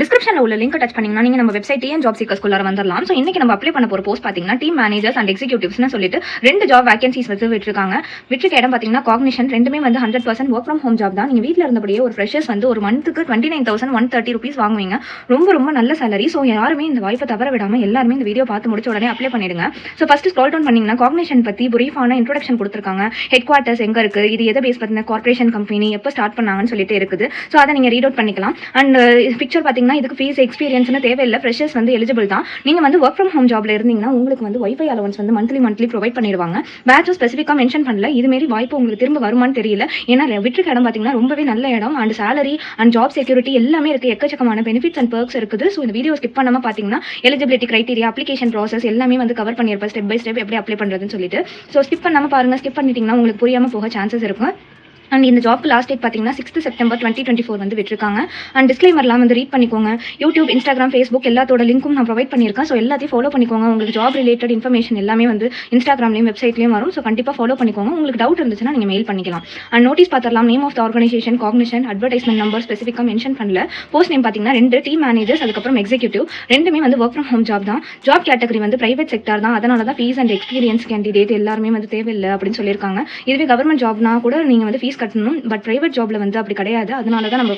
டிஸ்கிரிப்ஷனில் உள்ள link touch பண்ணீங்கன்னா நீங்கள் நம்ம வெப்சைட் டிஎன் ஜாப் சீக்கர்ஸ்குள்ளார வந்துடலாம் ஸோ இன்னைக்கு நம்ம அப்ளை பண்ண போகிற போஸ்ட் பார்த்தீங்கன்னா டீம் மேனேஜர்ஸ் அண்ட் எக்ஸிக்யூட்டிவ்ஸ்னு சொல்லிட்டு ரெண்டு ஜாப் வேகன்சிஸ் வந்து விட்டுருக்காங்க. விட்டுருக்க இடம் பார்த்தீங்கன்னா காக்னிஷன் ரெண்டுமே வந்து hundred percent work from home job தான். நீங்கள் வீட்டில் இருந்தபடியே ஒரு ஃப்ரெஷர்ஸ் வந்து ஒரு மந்த்துக்கு twenty nine thousand one thirty rupees வாங்குவீங்க. ரொம்ப ரொம்ப நல்ல சேலரி ஸோ யாருமே இந்த வாய்ப்பை தவற விடாமல் எல்லாருமே இந்த வீடியோ பார்த்து முடிச்ச உடனே அப்ளை பண்ணிடுங்க. ஸோ ஃபஸ்ட்டு ஸ்க்ரால் டவுன் பண்ணீங்கன்னா காக்னிஷன் பற்றி பிரீஃபான இன்ட்ரோடக்ஷன் கொடுத்துருக்காங்க. ஹெட் குவார்ட்டர்ஸ் எங்கே இருக்குது இது எதை பேஸ் பார்த்தீங்கன்னா கார்ப்பரேஷன் கம்பெனி எப்போ ஸ்டார்ட் பண்ணாங்கன்னு சொல்லிட்டு இருக்குது. ஸோ அதை நீங்கள் ரீட் அவுட் பண்ணிக்கலாம். அண்ட் பிக்சர் uh, பார்த்தீங்கன்னா இதுக்கு ஃபீஸ் எக்ஸ்பீரியன்ஸ்னு தேவையில்லை. ஃப்ரெஷர்ஸ் வந்து எலிஜிபிள் தான். நீங்கள் வந்து ஒர்க் ஃப்ரம் ஹோம் ஜாப்ல இருந்தீங்கன்னா உங்களுக்கு வந்து ஒய்ஃபை அலவன்ஸ் வந்து மந்த்லி மந்த்லி ப்ரொவைட் பண்ணிடுவாங்க. பேட்சும் ஸ்பெசிஃபிக்காக மென்ஷன் பண்ணல. இதுமாரி வாய்ப்பு உங்களுக்கு திரும்ப வருமான்னு தெரியல. ஏன்னா விட்டுருக்க இடம் பார்த்தீங்கன்னா ரொம்பவே நல்ல இடம். And salary and job security எல்லாமே இருக்குது எக்கச்சக்கமான பெனிஃபிட்ஸ் அண்ட் பர்க்ஸ் இருக்குது. ஸோ இந்த வீடியோ ஸ்கிப் பண்ணாமல் பார்த்தீங்கன்னா எலிஜிபிலிட்டி கிரைட்டீரியா அப்ளிகேஷன் ப்ராசஸ் எல்லாமே வந்து கவர் பண்ணியிருப்பேன். ஸ்டெப் பை ஸ்டெப் எப்படி அப்ளை பண்ணுறதுன்னு சொல்லிட்டு. ஸோ ஸ்கிப் பண்ணாமல் பாருங்கள் ஸ்கிப் பண்ணிட்டீங்கன்னா உங்களுக்கு புரியாமல் போக சான்சஸ் இருக்கும். அண்ட் இந்த ஜாப்க்கு லாஸ்ட் டேட் பார்த்தீங்கன்னா sixth September twenty twenty four வந்து விட்டுருக்காங்க. அண்ட் டிஸ்க்ளைமர்லாம் வந்து ரீட் பண்ணிக்கோங்க. யூடியூப் இன்ஸ்டாகிராம் ஃபேஸ்புக் எல்லாத்தோட லிங்க்கும் நான் ப்ரொவைட் பண்ணியிருக்கேன். ஸோ எல்லாத்தையும் ஃபாலோ பண்ணிக்கோங்க. உங்களுக்கு ஜாப் ரிலேட்டட் இன்ஃபர்மேஷன் எல்லாமே வந்து இன்ஸ்டாகிராம்லையும் வெப்சைட்லையும் வரும். ஸோ கண்டிப்பாக ஃபாலோ பண்ணிக்கோங்க. உங்களுக்கு டவுட் இருந்துச்சுன்னா நீங்கள் மெயில் பண்ணிக்கலாம். அண்ட் நோட்டீஸ் பார்த்துடலாம் name of the organisation Cognizant advertisement number ஸ்பெசிஃபிக்காக மென்ஷன் பண்ணல. போஸ்ட் நேம் பார்த்தீங்கன்னா ரெண்டு டீம் மேனேஜர்ஸ் அதுக்கப்புறம் எக்ஸிக்யூட்டிவ் ரெண்டுமே வந்து ஒர்க் ஃப்ரம் ஹோம் ஜாப் தான். ஜாப் கேட்டகரி வந்து பிரைவேட் செக்டார் தான். அதனால தான் ஃபீஸ் அண்ட் எக்ஸ்பீரியன்ஸ் கேண்டிடேட் எல்லாருமே வந்து தேவையில்லை அப்படின்னு சொல்லியிருக்காங்க. இதுவே கவர்மெண்ட் ஜாப்னா கூட நீங்கள் வந்து ஃபீஸ் கட்டணும் பட் ப்ரைவேட் ஜாப்ல வந்து அப்படி கிடையாது. அதனால தான் நம்ம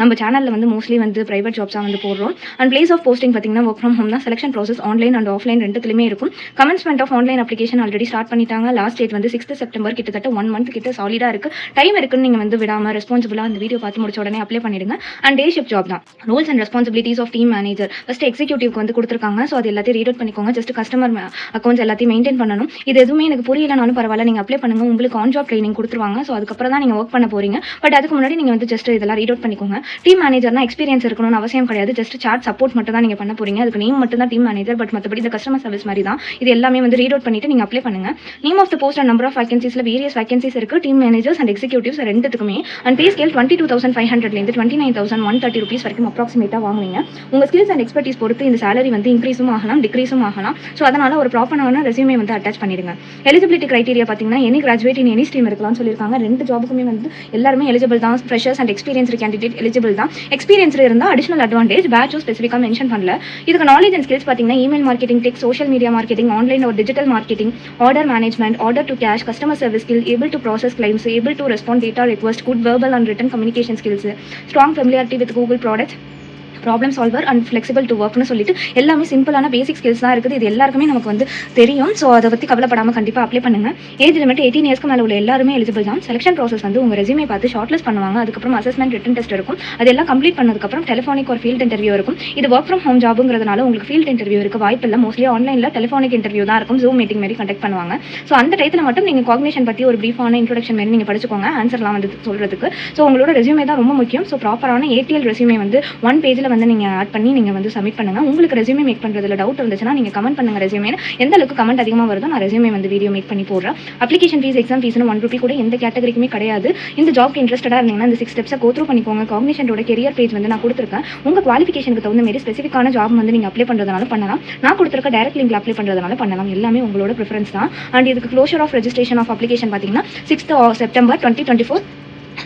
நம்ம சேனலில் வந்து மோஸ்ட்லி வந்து ப்ரைவேட் ஜாப்ஸாக வந்து போடுறோம். அண்ட் பிளேஸ் ஆஃப் போஸ்டிங் பார்த்தீங்கன்னா ஒர்க் ஃப்ரம் ஹோம் தான். Selection process online and offline ரெண்டுத்துலையுமே இருக்கும். Commencement of online application already start பண்ணிட்டாங்க. லாஸ்ட் டேட் வந்து சிக்ஸ்த் செப்டம்பர் கிட்டத்தட்ட ஒன் மந்த் கிட்ட சாலிடாக இருக்கு. டைம் இருக்குன்னு நீங்கள் வந்து விடாமல் ரெஸ்பான்சிபிளாக அந்த வீடியோ பார்த்து முடிச்ச உடனே அப்ளை பண்ணிடுங்க. அண்ட் டே ஷிஃப்ட் ஜாப் தான். Rules and responsibilities of team manager first எக்ஸிக்யூட்டிவ்க்கு வந்து கொடுத்துருக்காங்க. ஸோ அது எல்லாத்தையும் ரீட் அவுட் பண்ணிக்கோங்க ஜஸ்ட் கஸ்டமர் அக்கௌண்ட்ஸ் எல்லாத்தையும் மெயின்டைன் பண்ணணும். இது எதுவுமே எனக்கு புரியலனாலும் பரவாயில்ல. நீங்கள் அப்ளை பண்ணுங்க. உங்களுக்கு ஆன் ஜாப் ட்ரைனிங் கொடுத்துருவாங்க. ஸோ அதுக்கப்புறம் தான் நீங்கள் ஒர்க் பண்ண போறீங்க. பட் அதுக்கு முன்னாடி நீங்கள் வந்து ஜஸ்ட் இதெல்லாம் ரீட் அவுட் பண்ணிக்கோங்க. டீம் மேனேஜர்னா எக்ஸ்பீரியன்ஸ் இருக்கணும்னு அவசியம் கிடையாது. ஜஸ்ட் சார்ட் சப்போர்ட் மட்டும் தான் நீங்கள் பண்ண போறீங்க. அதுக்கு நேம் மட்டும் தான் டீம் மேனேஜர் பட் மற்றபடி இந்த கஸ்டமர் சர்வீஸ் மாதிரி தான். இது எல்லாமே வந்து ரீட் அவுட் பண்ணிட்டு நீங்கள் அப்ளை பண்ணுங்க. Name of the post and number of வேகன்சிஸில் various vacancies இருக்கு. டீம் மேனேஜர்ஸ் அண்ட் எக்ஸிக்யூட்டிவ்ஸ் ரெண்டுத்துக்குமே. And pay scale twenty two thousand five ஹண்ட்ரட்லேருந்து twenty nine thousand one thirty rupees வரைக்கும் அப்ராக்சிமேட்டாக வாங்குவீங்க. உங்கள் ஸ்கில்ஸ் அண்ட் எக்ஸ்பர்டீஸ் பொறுத்து இந்த salary வந்து இன்க்ரீஸும் ஆகலாம் டிக்ரீஸும் ஆகலாம். ஸோ அதனால ஒரு ப்ராப்பரான ரெசியூமே வந்து அட்டாச் பண்ணிடுங்க. எலிஜிபிலிட்டி கிரைட்டீரியா பார்த்தீங்கன்னா any graduate in any stream இருக்கலாம்னு சொல்லியிருக்காங்க. ரெண்டு எல்லாருக்குமே வந்து எல்லாருமே எலிஜிபிள் தான். Freshers and experience candidate eligible தான். எக்ஸ்பீரியன்ஸ் இருந்தால் அடிஷனல் அட்வான்டேஜ் பேட்சும் ஸ்பெசிஃபிக்காக மென்ஷன் பண்ணல. இதுக்கு நாலேஜ் அண்ட் ஸ்கில்ஸ் பார்த்தீங்கன்னா email marketing tech social media marketing online ஒரு digital marketing order management order to cash customer service skill able to process claims able to respond data request good verbal and written communication skills strong familiarity with Google product problem solver and flexible to ஒர்க்னு சொல்லிட்டு எல்லாமே சிம்பிளான பேசிக் skills தான் இருக்குது. இது எல்லாருக்குமே நமக்கு வந்து தெரியும். ஸோ அதை பற்றி கவலைப்படாமல் கண்டிப்பாக அப்ளை பண்ணுங்க. ஏஜ் லிமிட் எயிட்டீன் இயர்ஸ்க்கு மேலே உள்ள எல்லாருமே எலிஜிபிள் தான். செலக்ஷன் ப்ராசஸ் வந்து உங்கள் ரெசியூமே பார்த்து ஷார்ட்லிஸ்ட் பண்ணுவாங்க. அதுக்கப்புறம் அசஸ்மெண்ட் ரிட்டன் டெஸ்ட் இருக்கும் அதெல்லாம் கம்ப்ளீட் பண்ணதுக்கப்புறம் டெலிஃபோனிக் ஒரு ஃபீல்ட் இன்டர்வியூ இருக்கும். இது ஒர்க் ஃப்ரம் ஹோம் ஜாபுங்கிறதுனால உங்களுக்கு ஃபீல்ட் இன்டர்வியூ இருக்க வாய்ப்பு இல்லை. மோஸ்ட்லி ஆன்லைனில் டெலிஃபோனிக் இன்டர்வியூ தான் இருக்கும். ஜூம் மீட்டிங் மாதிரி கண்டக்ட் பண்ணுவாங்க. ஸோ அந்த டயத்தில் மட்டும் நீங்கள் காக்னேஷன் பற்றி ஒரு ப்ரீஃபான இன்ட்ரோடக்ஷன் மாதிரி நீங்கள் படிச்சுக்கோங்க. ஆன்சர்லாம் வந்து சொல்கிறதுக்கு ஸோ உங்களோட ரெசியூமே தான் ரொம்ப முக்கியம். ஸோ ப்ராப்பரான ஏடிஎல் ரெசியூமே வந்து ஒன் பேஜில் வந்து நீங்கள் ஆட் பண்ணி நீங்கள் வந்து சப்மிட் பண்ணுங்க. உங்களுக்கு ரெசியூமே மேக் பண்ணுறதுல டவுட் இருந்துச்சுன்னா நீங்கள் கமெண்ட் பண்ணுங்கள் ரெசியூமே எந்த அளவுக்கு கமெண்ட் அதிகமாக வருதோ நான் ரெசியூமே வந்து வீடியோ மேக் பண்ணி போடுறேன். அப்ளிகேஷன் ஃபீஸ் எக்ஸாம் ஃபீஸ்னு ஒன் ருபி கூட எந்த கேட்டகரிக்குமே கிடையாது. இந்த ஜாப்க்கு இன்ட்ரெஸ்டடாக இருந்தீங்கன்னா இந்த சிக்ஸ் ஸ்டெப்ஸை கோத்ரூ பண்ணிக்கோங்க. காக்னிஷனோட கெரியர் பேஜ் வந்து நான் கொடுத்துருக்கேன். உங்கள் குவாலிஃபிகேஷனுக்கு தகுந்த மாதிரி ஸ்பெசிஃபிக்கான ஜாப் வந்து நீங்கள் அப்ளை பண்ணுறதுனால பண்ணலாம். நான் கொடுத்துருக்க டேரக்ட் லிங்க்ல அப்ளை பண்ணுறதுனால பண்ணலாம். எல்லாமே உங்களோட ப்ரிஃபரன்ஸ் தான். அண்ட் இதுக்கு closure of registration of application பார்த்தீங்கன்னா sixth September twenty twenty four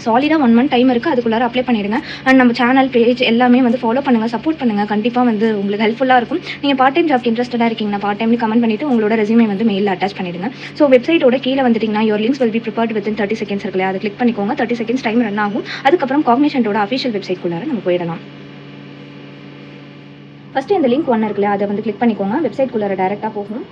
சாலிடாக ஒன் மந்த் டைம் இருக்குது அதுக்குள்ளார அப்ளை பண்ணிடுங்க. அண்ட் நம்ம சேனல் பேஜ் எல்லாமே வந்து ஃபாலோ பண்ணுங்கள் சப்போர்ட் பண்ணுங்கள் கண்டிப்பாக வந்து உங்களுக்கு ஹெல்ப்ஃபுல்லாக இருக்கும். நீங்கள் பார்ட் டைம் ஜாப்க்கு இன்ட்ரெஸ்டடாக இருக்கீங்கன்னா பார்ட் டைம்ல கமெண்ட் பண்ணிட்டு உங்களோட ரெசியூமே வந்து மெயிலில் அட்டாச் பண்ணிடுங்க. ஸோ வெப்சைட்டோட கீழே வந்துட்டிங்கன்னா your links will be prepared within thirty seconds இருக்குல்ல? அதை கிளிக் பண்ணிக்கோங்க. தேர்ட்டி செகண்ட்ஸ் டைம் ரன் ஆகும். அதுக்கப்புறம் காக்னிஷனோட அஃபிஷியல் வெப்சைட்குள்ளார நம்ம போயிடலாம். ஃபஸ்ட்டு இந்த லிங்க் ஒன்று இருக்குல்ல அதை வந்து கிளிக் பண்ணிக்கோங்க. வெப்சைட்குள்ளார டேரெக்டாக போகும்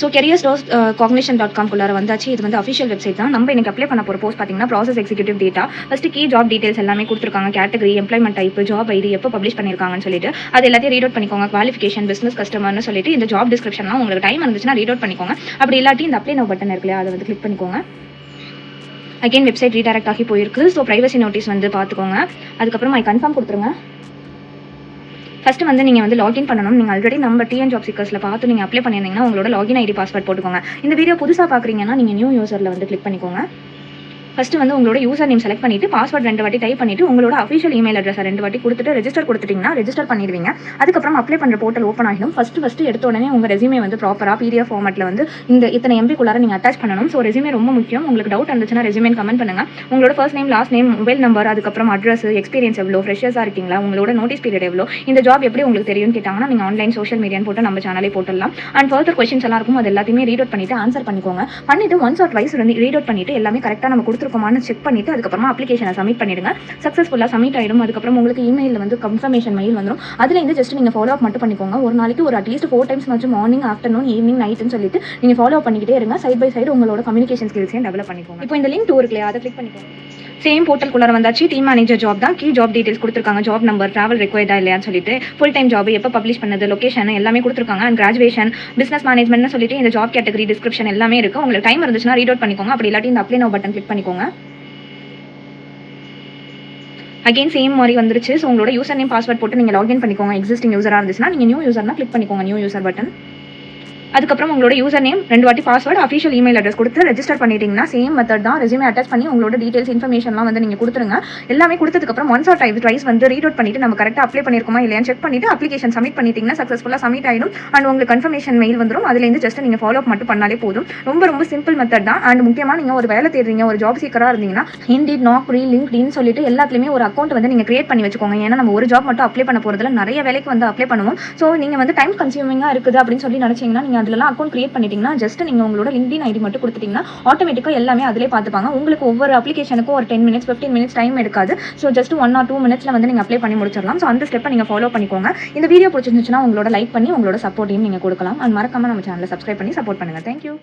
ஸோ கெரியர்ஸ் டாஸ் காக்னிஷன் டாட் காம்குள்ளார வந்தாச்சு. இது வந்து அஃபிஷியல் வெப்சைட் தான். நம்ம எனக்கு அப்ளை பண்ண போகிற போஸ்ட் பார்த்தீங்கன்னா process executive data first key job details எல்லாமே கொடுத்துருக்காங்க. Category employment type job ID எப்போ பப்ளிஷ் பண்ணியிருக்காங்கன்னு சொல்லிட்டு அது எல்லாத்தையும் ரீட் அவுட் பண்ணிக்கோங்க. குவாலிஃபிகேஷன் பிஸ்னஸ் கஸ்டமர்னு சொல்லிட்டு இந்த ஜாப் டிஸ்கிரிப்ஷன்லாம் உங்களுக்கு டைம் இருந்துச்சுன்னா ரீட் அவுட் பண்ணிக்கோங்க. அப்படி இல்லாட்டி இந்த அப்ளை நோ பட்டன் இருக்குல்லையா அதை வந்து கிளிக் பண்ணிக்கோங்க. அகைன் வெப்சைட் ரீடைரக்ட் ஆகி போயிருக்கு. ஸோ ப்ரைவசி நோட்டீஸ் வந்து பார்த்துக்கோங்க அதுக்கப்புறம் ஐ கன்ஃபார்ம் கொடுத்துருங்க. ஃபர்ஸ்ட் வந்து நீங்கள் வந்து லாகின் பண்ணணும். நீங்கள் ஆல்ரெடி நம்ம டிஎன் ஜாப் சீக்கர்ஸில் பார்த்து நீங்கள் அப்ளை பண்ணியிருந்தீங்கன்னா உங்களோட லாகின் ஐடி பாஸ்வேர்ட் போட்டுக்கோங்க. இந்த வீடியோ புதுசாக பார்க்குறீங்கன்னா நீங்கள் நியூ யூசரில் வந்து கிளிக் பண்ணிக்கோங்க. ஃபஸ்ட்டு வந்து உங்களோட யூசர் நேம் செலக்ட் பண்ணிட்டு பாஸ்வேர்ட் ரெண்டு வாட்டி டைப் பண்ணிட்டு உங்களோட அஃபிஷியல் இமெயில் அட்ரஸ் ரெண்டு வாட்டி கொடுத்துட்டு ரெஜிஸ்டர் கொடுத்துட்டீங்கன்னா ரெஜிஸ்டர் பண்ணிடுவீங்க. அதுக்கப்புறம் அப்ளை பண்ணுற போர்ட்டல் ஓப்பன் ஆகிடும் ஃபஸ்ட்டு ஃபஸ்ட்டு எடுத்த உடனே உங்கள் ரெசியூமே வந்து ப்ராப்பராக பிடிஎஃப் ஃபார்மெட்டில் வந்து இந்த இத்தனை எம்பிக்குள்ளார நீங்கள் அட்டாச் பண்ணணும். ஸோ ரெசியூமே ரொம்ப முக்கியம். உங்களுக்கு டவுட் இருந்துச்சுன்னா ரெசியூமே கமெண்ட் பண்ணுங்கள் உங்களோட first name last name mobile number அதுக்கப்புறம் அட்ரஸ் எக்ஸ்பீரியன்ஸ் எவ்வளோ ஃப்ரெஷர்ஸாக இருக்கீங்களா உங்களோட நோட்டீஸ் பீரியட் எவ்வளோ இந்த ஜாப் எப்படி உங்களுக்கு தெரியும்னு கேட்டாங்கன்னா நீங்கள் ஆன்லைன் சோஷியல் மீடியான்னு போட்டு நம்ம சேனலே போட்டுடலாம். அண்ட் ஃபர்தர் கொஸ்டின்ஸ் எல்லாம் இருக்கும் அது எல்லாத்தையுமே ரீட் அவுட் பண்ணிட்டு ஆன்சர் பண்ணிக்கோங்க. பண்ணிட்டு ஒன்ஸ் ஆர் ட்வைஸ் வந்து ரீட் அவுட் பண்ணிட்டு எல்லாமே கரெக்டாக நம்ம கொடுத்துருக்கோமான்னு செக் பண்ணிட்டு அதுக்கப்புறமா அப்ளிகேஷனை சப்மிட் பண்ணிடுங்க. சக்ஸஸ்ஃபுல்லாக சப்மிட் ஆகிடும் அதுக்கப்புறம் உங்களுக்கு இமெயிலில் வந்து கன்ஃபர்மேஷன் மெயில் வந்துடும் அதுலேருந்து ஜஸ்ட் நீங்கள் ஃபாலோ அப் மட்டும் பண்ணிக்கோங்க. ஒரு நாளைக்கு ஒரு அட்லீஸ்ட் ஃபோர் டைம்ஸ் மட்டும் மார்னிங் ஆஃப்டர்நூன் ஈவினிங் நைட்னு சொல்லிட்டு நீங்கள் ஃபாலோ பண்ணிக்கிட்டே இருங்க. சைட் பை சைடு உங்களோட கம்யூனிகேஷன் ஸ்கில்ஸையும் டெவலப் பண்ணிக்கோங்க. இப்போ இந்த லிங்க் டூ இருக்கு இல்லையா? அதை கிளிக் பண்ணிக்கோங்க. சேம் போர்ட்டல்குள்ளார வந்தாச்சு. டீம் மேனேஜர் ஜாப் தான். கீ ஜாப் டீடைல்ஸ் கொடுத்துருக்காங்க. ஜாப் நம்பர் ட்ராவல் ரெக்வயர்டா இல்லையான்னு சொல்லிட்டு. ஃபுல் டைம் ஜாப் எப்போ பப்ளிஷ் பண்ணது? லொக்கேஷன் எல்லாமே கொடுத்துருக்காங்க. அண்ட் கிராஜுவேஷன் பிஸ்னஸ் மேனேஜ்மெண்ட்னு சொல்லிட்டு இந்த ஜாப் கேட்டகரி டிஸ்கிரிப்ஷன் எல்லாமே இருக்கு. உங்களுக்கு டைம் இருந்துச்சுன்னா ரீட் அவுட் பண்ணிக்கோங்க. அப்படி இல்லாட்டி இந்த அப்ளை நோ பட்டன் கிளிக் பண்ணிக்கோங்க. அகைன் சேம் மாதிரி வந்துருச்சு. ஸோ உங்களோட யூசர் நேம் பாஸ்வேர்ட் போட்டு நீங்கள் லாகின் பண்ணிக்கோங்க. எக்ஸிஸ்டிங் யூசராக இருந்துச்சுன்னா நீங்கள் நியூ யூசர்னா கிளிக் பண்ணிக்கோங்க. நியூ யூசர் பட்டன் அதுக்கப்புறம் உங்களோட யூசர் நேம் ரெண்டு வாட்டி பாஸ்வேர்டு அஃபிஷியல் இமெயில் அட்ரஸ் கொடுத்து ரெஜிஸ்டர் பண்ணிட்டீங்கன்னா சேம் மெத்தட் தான் ரெசியூமே அட்டாச் பண்ணி உங்களோட டீடைல்ஸ் இன்ஃபர்மேஷன்லாம் வந்து நீங்கள் கொடுத்துருங்க. எல்லாமே கொடுத்ததுக்கப்புறம் ஒன்ஸ் ஆர் டைம் ட்ரைஸ் வந்து ரீட் அவுட் பண்ணிட்டு நம்ம கரெக்டாக அப்ளை பண்ணிருக்கோமா இல்லையான்னு செக் பண்ணிட்டு அப்ளிகேஷன் சப்மிட் பண்ணிட்டீங்கன்னா சக்ஸஸ்ஃபுல்லாக சப்மிட் ஆயிடும். அண்ட் உங்களுக்கு கன்ஃபர்மேஷன் மெயில் வந்துடும் அதுலேருந்து ஜஸ்ட் நீங்கள் ஃபாலோ அப் மட்டும் பண்ணாலே போதும். ரொம்ப ரொம்ப சிம்பிள் மெத்தட் தான். அண்ட் முக்கியமாக நீங்கள் ஒரு வேலை தேடுறீங்க ஒரு ஜாப் சீக்கராக இருந்தீங்கன்னா இண்டிட் நாக் ரீ லிங்க்டின்னு சொல்லிட்டு எல்லாத்துலேயுமே ஒரு அக்கௌண்ட் வந்து நீங்கள் கிரியேட் பண்ணி வச்சுக்கோங்க. ஏன்னா நம்ம ஒரு ஜாப் மட்டும் அப்ளை பண்ண போகிறதுல நிறைய வேலைக்கு வந்து அப்ளை பண்ணுவோம். ஸோ நீங்கள் வந்து டைம் கன்சியூமிங்காக இருக்குது அப்படின்னு சொல்லி நினச்சிங்கன்னா நீங்கள் அதுலலாம் அக்கௌண்ட் கிரியேட் பண்ணிட்டீங்கன்னா ஜஸ்ட் நீங்கள் உங்களோட லிங்க்டின் ஐடி மட்டும் கொடுத்துட்டீங்கன்னா ஆட்டோமேட்டிக்காக எல்லாமே அதிலே பார்த்துப்பாங்க. உங்களுக்கு ஒவ்வொரு அப்ளிகேஷனுக்கும் ஒரு ten minutes fifteen minutes time எடுக்காது. So just one or two மினிட்ஸில் வந்து நீங்கள் அப்ளை பண்ணி முடிச்சிடலாம். ஸோ அந்த ஸ்டெப்பை நீங்கள் ஃபாலோ பண்ணிக்கோங்க. இந்த வீடியோ பிடிச்சிருந்துச்சுன்னா உங்களோட லைக் பண்ணி உங்களோட சப்போர்ட்டையும் நீங்கள் கொடுக்கலாம். அண்ட் மறக்காம நம்ம சேனலை சப்ஸ்கிரைப் பண்ணி சப்போர்ட் பண்ணுங்கள் தேங்க்யூ